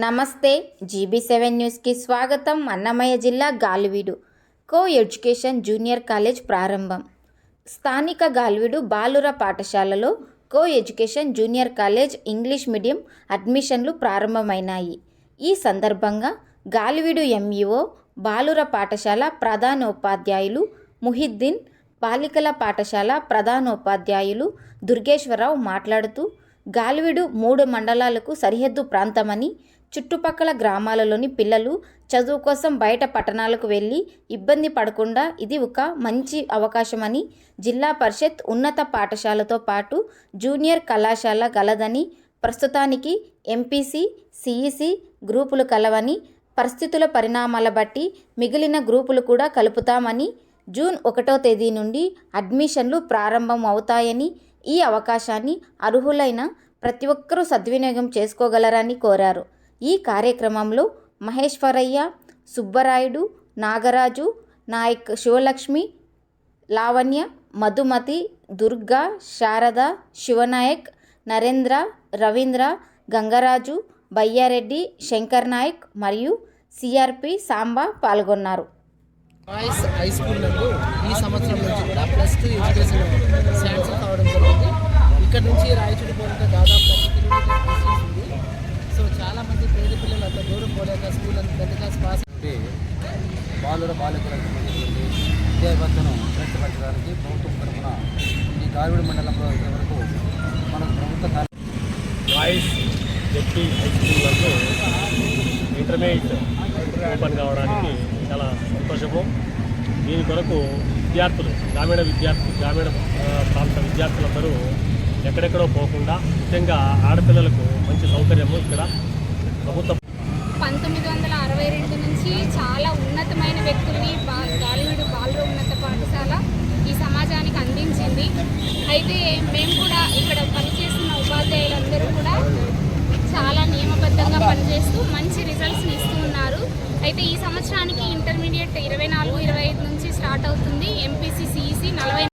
నమస్తే GB seven న్యూస్కి స్వాగతం అన్నమయ్య జిల్లా Galiveedu. Co education junior college ప్రారంభం. స్థానిక గాలివీడు బాలుర పాఠశాలలో co education junior college English medium అడ్మిషన్లు ప్రారంభమైనాయి. ఈ సందర్భంగా గాలివీడు ఎంఈఓ బాలుర పాఠశాల ప్రధానోపాధ్యాయులు ముహిద్దీన్ బాలికల పాఠశాల ప్రధానోపాధ్యాయులు దుర్గేశ్వరరావు మాట్లాడుతూ గాలివిడు మూడు మండలాలకు సరిహద్దు ప్రాంతమని చుట్టుపక్కల గ్రామాలలోని పిల్లలు చదువు కోసం బయట పట్టణాలకు వెళ్ళి ఇబ్బంది పడకుండా ఇది ఒక మంచి అవకాశమని జిల్లా పరిషత్ ఉన్నత పాఠశాలతో పాటు జూనియర్ కళాశాల గలదని ప్రస్తుతానికి ఎంపీసీ సిఈసి గ్రూపులు కలవని పరిస్థితుల పరిణామాల బట్టి మిగిలిన గ్రూపులు కూడా కలుపుతామని జూన్ ఒకటో తేదీ నుండి అడ్మిషన్లు ప్రారంభం అవుతాయని ఈ అవకాశాన్ని అర్హులైన ప్రతి ఒక్కరూ సద్వినియోగం చేసుకోగలరని కోరారు. ఈ కార్యక్రమంలో మహేశ్వరయ్య సుబ్బరాయుడు నాగరాజు నాయక్ శివలక్ష్మి లావణ్య మధుమతి దుర్గా శారద శివనాయక్ నరేంద్ర రవీంద్ర గంగరాజు బయ్యారెడ్డి శంకర్ నాయక్ మరియు సిఆర్పి సాంబా పాల్గొన్నారు. బాయ్స్ హై స్కూల్ నందు ఈ సంవత్సరం నుంచి కూడా ప్లస్ టూ ఎడ్యుకేషన్ శాంక్షన్ కావడం జరిగింది. ఇక్కడ నుంచి రాయచూడి పోలంటే దాదాపు థర్టీ కిలోమీటర్స్ డిస్టెన్స్ ఉంది. సో చాలా మంది పేద పిల్లలు అంత దూరం పోలేక స్కూల్ అంత పెద్ద క్లాస్ పాస్ బాలుర బాలికలకు విద్యాభ్యర్థను ప్రవేశపెట్టడానికి ప్రభుత్వం తరఫున ఈ గాలివీడు మండలంలో ఇంతవరకు మనకు ప్రభుత్వ బాయ్స్ జెడ్పీ హై స్కూల్ వరకు ఇంటర్మీడియట్ ఓపెన్ కావడానికి చాలా దీని కొరకు విద్యార్థులు గ్రామీణ విద్యార్థులు గ్రామీణ ప్రాంత విద్యార్థులందరూ ఎక్కడెక్కడో పోకుండా ముఖ్యంగా ఆడపిల్లలకు మంచి సౌకర్యము ఇక్కడ ప్రభుత్వం. పంతొమ్మిది వందల అరవై రెండు నుంచి చాలా ఉన్నతమైన వ్యక్తుల్ని బా గాలివీడు బాలుర ఉన్నత పాఠశాల ఈ సమాజానికి అందించింది. అయితే మేము కూడా ఇక్కడ పనిచేస్తున్న ఉపాధ్యాయులందరూ కూడా చాలా నియమ చేస్తూ మంచి రిజల్ట్స్ని ఇస్తూ ఉన్నారు. అయితే ఈ సంవత్సరానికి ఇంటర్మీడియట్ ఇరవై నాలుగు ఇరవై ఐదు నుంచి స్టార్ట్ అవుతుంది ఎంపీసీ సిఈసి నలభై